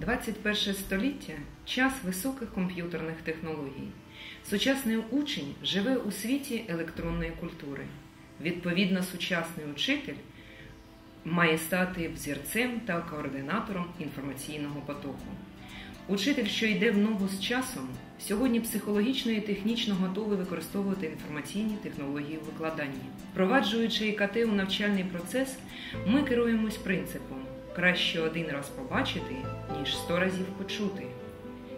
21 століття час високих комп'ютерних технологій. Сучасний учень живе у світі електронної культури. Відповідно, сучасний учитель має стати взірцем та координатором інформаційного потоку. Учитель, що йде в ногу з часом, сьогодні психологічно і технічно готовий використовувати інформаційні технології у викладанні. Впроваджуючи ІКТ у навчальний процес, ми керуємось принципом краще один раз побачити, ніж сто разів почути.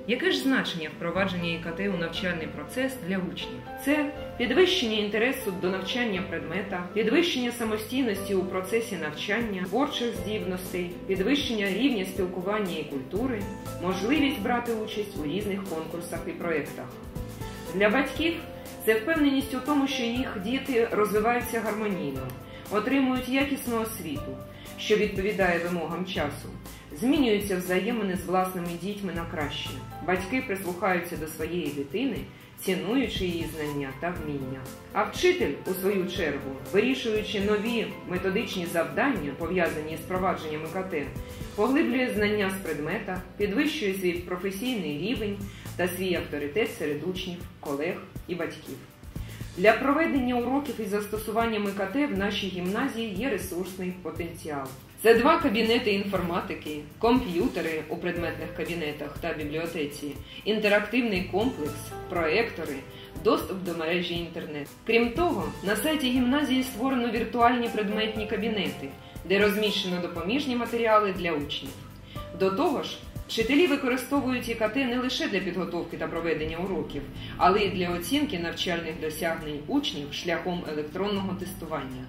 Яке ж значення впровадження ІКТ у навчальний процес для учнів? Це підвищення інтересу до навчання предмета, підвищення самостійності у процесі навчання, творчих здібностей, підвищення рівня спілкування і культури, можливість брати участь у різних конкурсах і проєктах. Для батьків це впевненість у тому, що їх діти розвиваються гармонійно, отримують якісну освіту, що відповідає вимогам часу. Змінюються взаємини з власними дітьми на краще. Батьки прислухаються до своєї дитини, цінуючи її знання та вміння. А вчитель, у свою чергу, вирішуючи нові методичні завдання, пов'язані з провадженням ІКТ, поглиблює знання з предмета, підвищує свій професійний рівень та свій авторитет серед учнів, колег і батьків. Для проведення уроків із застосуванням ІКТ в нашій гімназії є ресурсний потенціал. Це два кабінети інформатики, комп'ютери у предметних кабінетах та бібліотеці, інтерактивний комплекс, проектори, доступ до мережі інтернет. Крім того, на сайті гімназії створено віртуальні предметні кабінети, де розміщено допоміжні матеріали для учнів. До того ж, Вчителі використовують ІКТ не лише для підготовки та проведення уроків, але й для оцінки навчальних досягнень учнів шляхом електронного тестування.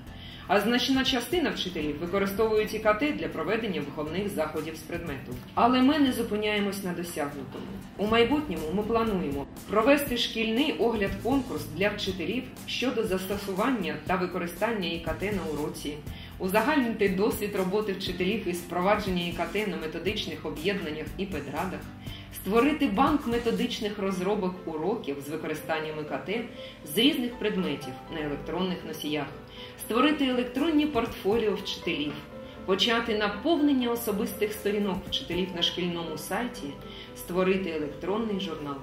А значна частина вчителів використовують ІКТ для проведення виховних заходів з предмету. Але ми не зупиняємось на досягнутому. У майбутньому ми плануємо провести шкільний огляд-конкурс для вчителів щодо застосування та використання ІКТ на уроці, узагальнити досвід роботи вчителів із впровадження ІКТ на методичних об'єднаннях і педрадах, створити банк методичних розробок уроків з використанням ІКТ з різних предметів на електронних носіях, створити електронні портфоліо вчителів, почати наповнення особистих сторінок вчителів на шкільному сайті, створити електронний журнал.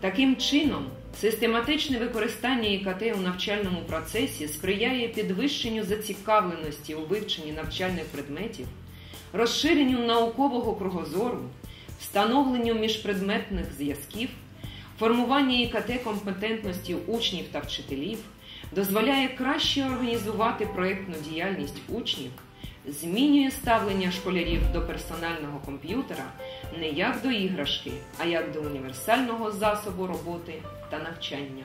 Таким чином, систематичне використання ІКТ у навчальному процесі сприяє підвищенню зацікавленості у вивченні навчальних предметів, розширенню наукового кругозору, встановленню міжпредметних зв'язків, формуванню ІКТ компетентності учнів та вчителів, дозволяє краще організувати проєктну діяльність учнів змінює ставлення школярів до персонального комп'ютера не як до іграшки, а як до універсального засобу роботи та навчання.